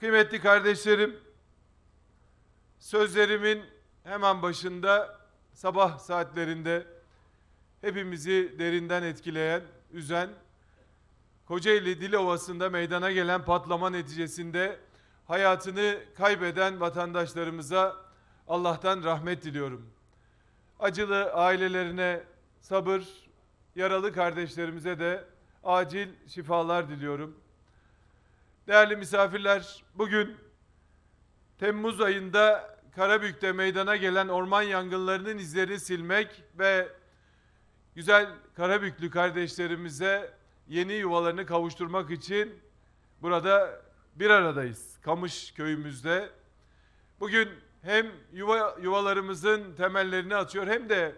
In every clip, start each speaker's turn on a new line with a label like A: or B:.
A: Kıymetli kardeşlerim, sözlerimin hemen başında sabah saatlerinde hepimizi derinden etkileyen, üzen, Kocaeli Dilovası'nda meydana gelen patlama neticesinde hayatını kaybeden vatandaşlarımıza Allah'tan rahmet diliyorum. Acılı ailelerine sabır, yaralı kardeşlerimize de acil şifalar diliyorum. Değerli misafirler, bugün Temmuz ayında Karabük'te meydana gelen orman yangınlarının izlerini silmek ve güzel Karabüklü kardeşlerimize yeni yuvalarını kavuşturmak için burada bir aradayız. Kamış köyümüzde. Bugün hem yuva yuvalarımızın temellerini atıyor hem de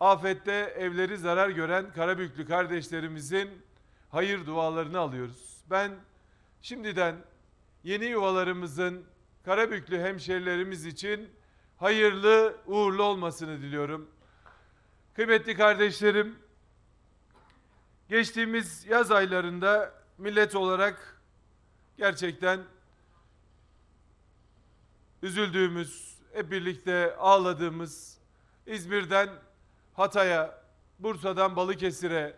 A: afette evleri zarar gören Karabüklü kardeşlerimizin hayır dualarını alıyoruz. Ben şimdiden yeni yuvalarımızın Karabüklü hemşerilerimiz için hayırlı uğurlu olmasını diliyorum. Kıymetli kardeşlerim, geçtiğimiz yaz aylarında millet olarak gerçekten üzüldüğümüz, hep birlikte ağladığımız İzmir'den Hatay'a, Bursa'dan Balıkesir'e,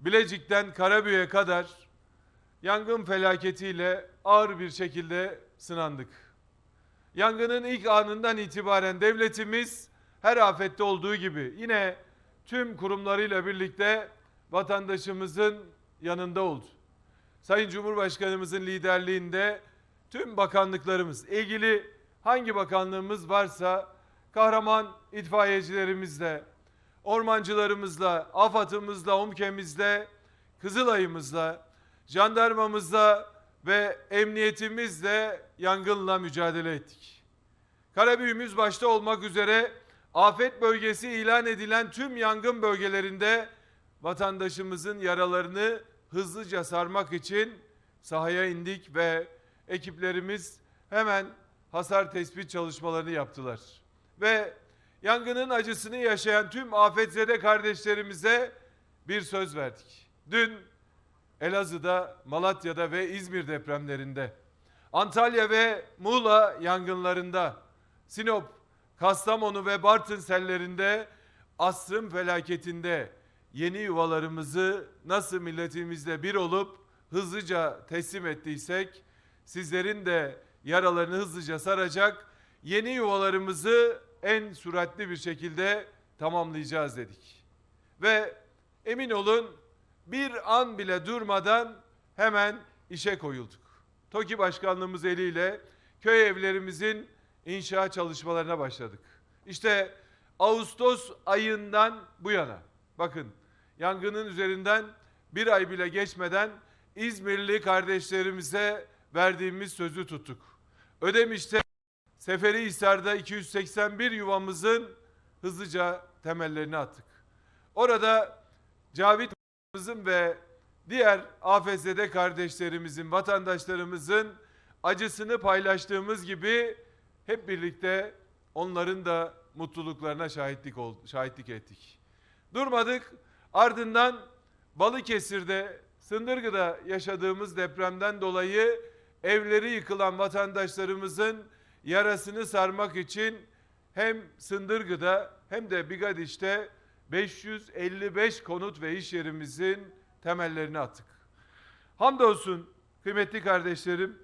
A: Bilecik'ten Karabük'e kadar yangın felaketiyle ağır bir şekilde sınandık. Yangının ilk anından itibaren devletimiz her afette olduğu gibi yine tüm kurumlarıyla birlikte vatandaşımızın yanında oldu. Sayın Cumhurbaşkanımızın liderliğinde tüm bakanlıklarımız, ilgili hangi bakanlığımız varsa kahraman itfaiyecilerimizle, ormancılarımızla, AFAD'ımızla, UMKE'mizle, Kızılay'ımızla, jandarmamızla ve emniyetimizle yangınla mücadele ettik. Karabüğümüz başta olmak üzere afet bölgesi ilan edilen tüm yangın bölgelerinde vatandaşımızın yaralarını hızlıca sarmak için sahaya indik ve ekiplerimiz hemen hasar tespit çalışmalarını yaptılar. Ve yangının acısını yaşayan tüm afetzede kardeşlerimize bir söz verdik. Dün Elazığ'da, Malatya'da ve İzmir depremlerinde, Antalya ve Muğla yangınlarında, Sinop, Kastamonu ve Bartın sellerinde, asrın felaketinde yeni yuvalarımızı nasıl milletimizle bir olup hızlıca teslim ettiysek, sizlerin de yaralarını hızlıca saracak, yeni yuvalarımızı en süratli bir şekilde tamamlayacağız dedik. Ve emin olun bir an bile durmadan hemen işe koyulduk. TOKİ Başkanlığımız eliyle köy evlerimizin inşa çalışmalarına başladık. İşte Ağustos ayından bu yana bakın yangının üzerinden bir ay bile geçmeden İzmirli kardeşlerimize verdiğimiz sözü tuttuk. Ödemiş'te Seferihisar'da 281 yuvamızın hızlıca temellerini attık. Orada Cavit Başkanımızın ve diğer AFS'de kardeşlerimizin, vatandaşlarımızın acısını paylaştığımız gibi hep birlikte onların da mutluluklarına şahitlik oldu, şahitlik ettik. Durmadık. Ardından Balıkesir'de, Sındırgı'da yaşadığımız depremden dolayı evleri yıkılan vatandaşlarımızın yarasını sarmak için hem Sındırgı'da hem de Bigadiş'te 555 konut ve iş yerimizin temellerini attık. Hamdolsun kıymetli kardeşlerim,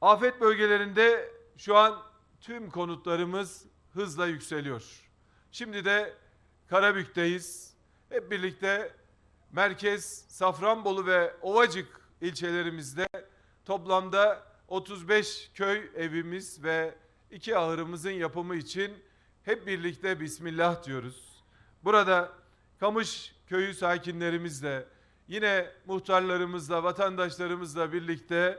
A: afet bölgelerinde şu an tüm konutlarımız hızla yükseliyor. Şimdi de Karabük'teyiz. Hep birlikte merkez Safranbolu ve Ovacık ilçelerimizde toplamda 35 köy evimiz ve iki ahırımızın yapımı için hep birlikte Bismillah diyoruz. Burada Kamış köyü sakinlerimizle, yine muhtarlarımızla, vatandaşlarımızla birlikte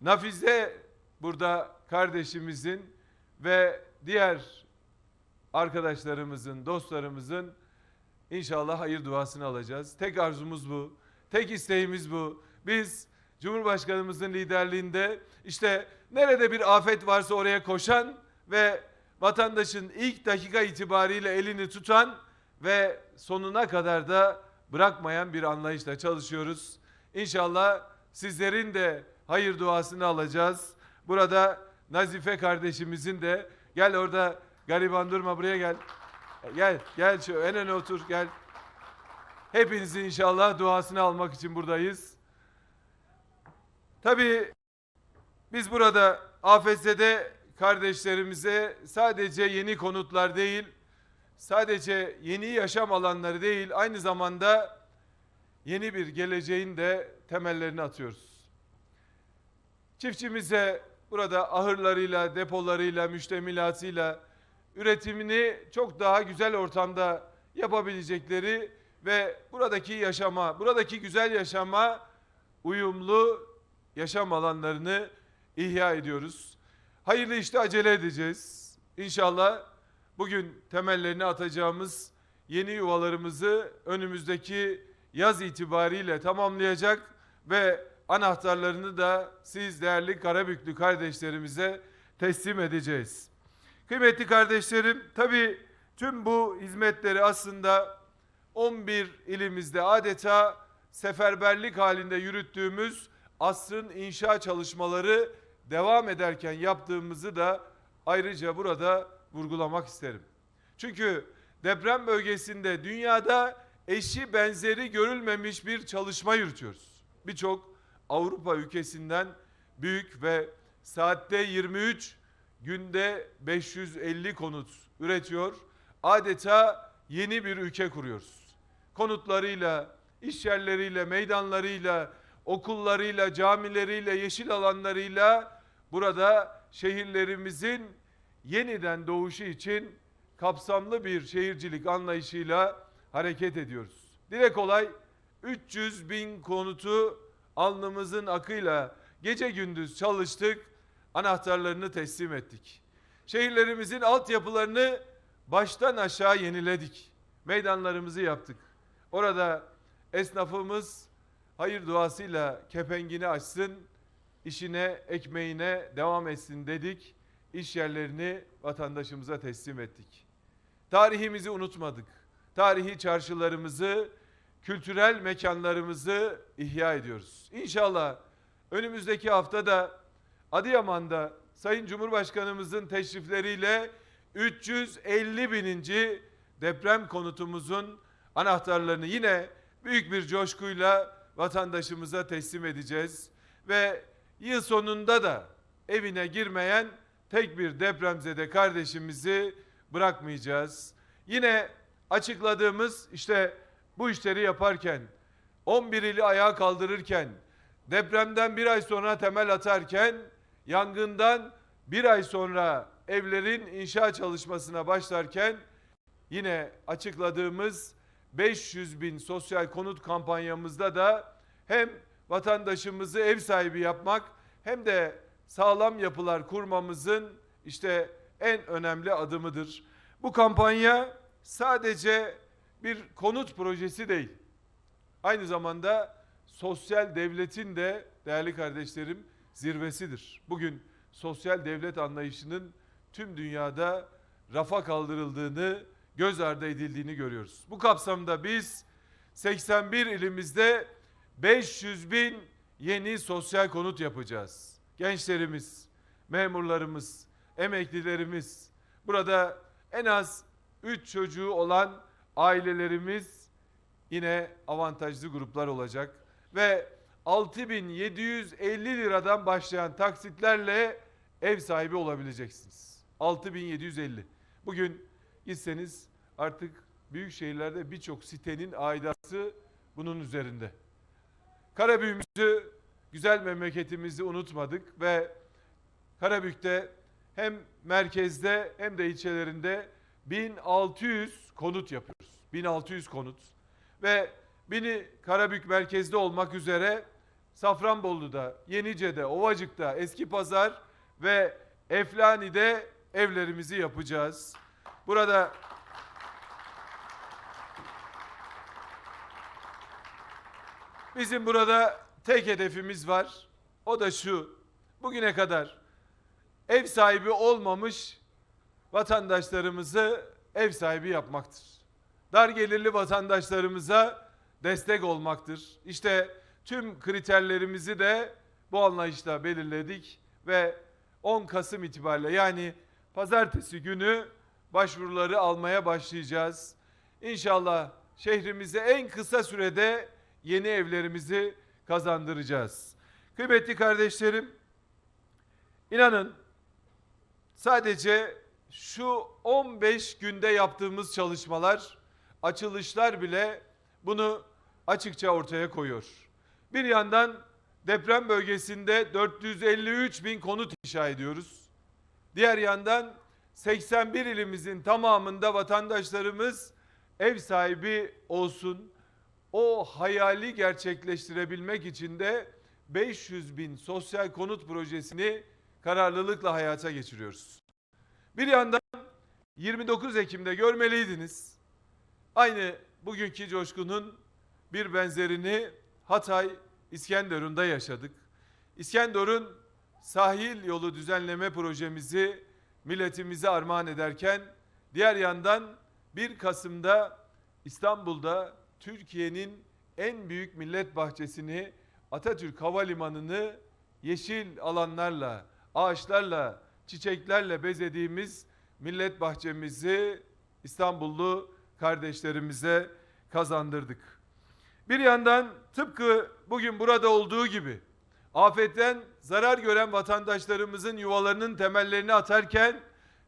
A: Nafize burada kardeşimizin ve diğer arkadaşlarımızın, dostlarımızın inşallah hayır duasını alacağız. Tek arzumuz bu. Tek isteğimiz bu. Biz Cumhurbaşkanımızın liderliğinde işte nerede bir afet varsa oraya koşan ve vatandaşın ilk dakika itibariyle elini tutan ve sonuna kadar da bırakmayan bir anlayışla çalışıyoruz. İnşallah sizlerin de hayır duasını alacağız. Burada Nazife kardeşimizin de gel orada gariban durma buraya gel. Gel gel şu en öne otur gel. Hepinizin inşallah duasını almak için buradayız. Tabii biz burada AFS'de kardeşlerimize sadece yeni konutlar değil, sadece yeni yaşam alanları değil, aynı zamanda yeni bir geleceğin de temellerini atıyoruz. Çiftçimize burada ahırlarıyla, depolarıyla, müştemilatıyla üretimini çok daha güzel ortamda yapabilecekleri ve buradaki yaşama, buradaki güzel yaşama uyumlu yaşam alanlarını ihya ediyoruz. Hayırlı işte acele edeceğiz. İnşallah bugün temellerini atacağımız yeni yuvalarımızı önümüzdeki yaz itibariyle tamamlayacak ve anahtarlarını da siz değerli Karabüklü kardeşlerimize teslim edeceğiz. Kıymetli kardeşlerim, tabii tüm bu hizmetleri aslında 11 ilimizde adeta seferberlik halinde yürüttüğümüz asrın inşa çalışmaları devam ederken yaptığımızı da ayrıca burada vurgulamak isterim. Çünkü deprem bölgesinde dünyada eşi benzeri görülmemiş bir çalışma yürütüyoruz. Birçok Avrupa ülkesinden büyük ve saatte 23 günde 550 konut üretiyor. Adeta yeni bir ülke kuruyoruz. Konutlarıyla, iş yerleriyle, meydanlarıyla, okullarıyla, camileriyle, yeşil alanlarıyla burada şehirlerimizin yeniden doğuşu için kapsamlı bir şehircilik anlayışıyla hareket ediyoruz. Dile kolay 300 bin konutu alnımızın akıyla gece gündüz çalıştık, anahtarlarını teslim ettik. Şehirlerimizin altyapılarını baştan aşağı yeniledik. Meydanlarımızı yaptık. Orada esnafımız hayır duasıyla kepengini açsın, işine, ekmeğine devam etsin dedik. İş yerlerini vatandaşımıza teslim ettik. Tarihimizi unutmadık. Tarihi çarşılarımızı, kültürel mekanlarımızı ihya ediyoruz. İnşallah önümüzdeki haftada Adıyaman'da Sayın Cumhurbaşkanımızın teşrifleriyle 350 bininci deprem konutumuzun anahtarlarını yine büyük bir coşkuyla vatandaşımıza teslim edeceğiz. Ve yıl sonunda da evine girmeyen tek bir depremzede kardeşimizi bırakmayacağız. Yine açıkladığımız işte bu işleri yaparken 11 ili ayağa kaldırırken depremden bir ay sonra temel atarken yangından bir ay sonra evlerin inşa çalışmasına başlarken yine açıkladığımız 500 bin sosyal konut kampanyamızda da hem vatandaşımızı ev sahibi yapmak hem de sağlam yapılar kurmamızın işte en önemli adımıdır. Bu kampanya sadece bir konut projesi değil. Aynı zamanda sosyal devletin de değerli kardeşlerim zirvesidir. Bugün sosyal devlet anlayışının tüm dünyada rafa kaldırıldığını, göz ardı edildiğini görüyoruz. Bu kapsamda biz 81 ilimizde 500 bin yeni sosyal konut yapacağız. Gençlerimiz, memurlarımız, emeklilerimiz, burada en az 3 çocuğu olan ailelerimiz yine avantajlı gruplar olacak ve 6750 liradan başlayan taksitlerle ev sahibi olabileceksiniz. 6750. Bugün gitseniz artık büyük şehirlerde birçok sitenin aidatı bunun üzerinde. Karabüyümüzü, güzel memleketimizi unutmadık ve Karabük'te hem merkezde hem de ilçelerinde 1600 konut yapıyoruz. 1600 konut. Ve bini Karabük merkezde olmak üzere Safranbolu'da, Yenice'de, Ovacık'ta, Eski Pazar ve Eflani'de evlerimizi yapacağız. Burada bizim burada tek hedefimiz var. O da şu. Bugüne kadar ev sahibi olmamış vatandaşlarımızı ev sahibi yapmaktır. Dar gelirli vatandaşlarımıza destek olmaktır. İşte tüm kriterlerimizi de bu anlayışla belirledik ve 10 Kasım itibariyle yani pazartesi günü başvuruları almaya başlayacağız. İnşallah şehrimize en kısa sürede yeni evlerimizi kazandıracağız. Kıymetli kardeşlerim, inanın sadece şu 15 günde yaptığımız çalışmalar, açılışlar bile bunu açıkça ortaya koyuyor. Bir yandan deprem bölgesinde 453 bin konut inşa ediyoruz. Diğer yandan 81 ilimizin tamamında vatandaşlarımız ev sahibi olsun. O hayali gerçekleştirebilmek için de 500 bin sosyal konut projesini kararlılıkla hayata geçiriyoruz. Bir yandan 29 Ekim'de görmeliydiniz. Aynı bugünkü coşkunun bir benzerini Hatay İskenderun'da yaşadık. İskenderun sahil yolu düzenleme projemizi milletimize armağan ederken diğer yandan 1 Kasım'da İstanbul'da Türkiye'nin en büyük millet bahçesini Atatürk Havalimanı'nı yeşil alanlarla, ağaçlarla, çiçeklerle bezediğimiz millet bahçemizi İstanbullu kardeşlerimize kazandırdık. Bir yandan tıpkı bugün burada olduğu gibi afetten zarar gören vatandaşlarımızın yuvalarının temellerini atarken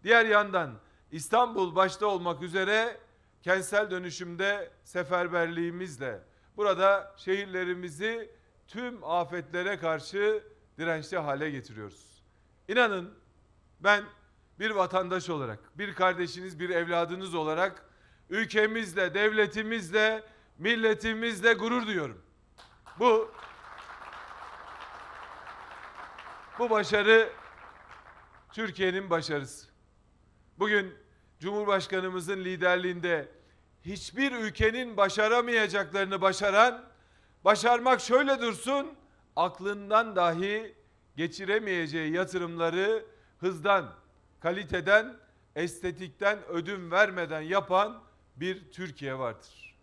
A: diğer yandan İstanbul başta olmak üzere kentsel dönüşümde seferberliğimizle burada şehirlerimizi tüm afetlere karşı dirençli hale getiriyoruz. İnanın ben bir vatandaş olarak, bir kardeşiniz, bir evladınız olarak ülkemizle, devletimizle, milletimizle gurur duyuyorum. Bu bu başarı Türkiye'nin başarısı. Bugün Cumhurbaşkanımızın liderliğinde hiçbir ülkenin başaramayacaklarını başaran, başarmak şöyle dursun, aklından dahi geçiremeyeceği yatırımları hızdan, kaliteden, estetikten ödün vermeden yapan bir Türkiye vardır.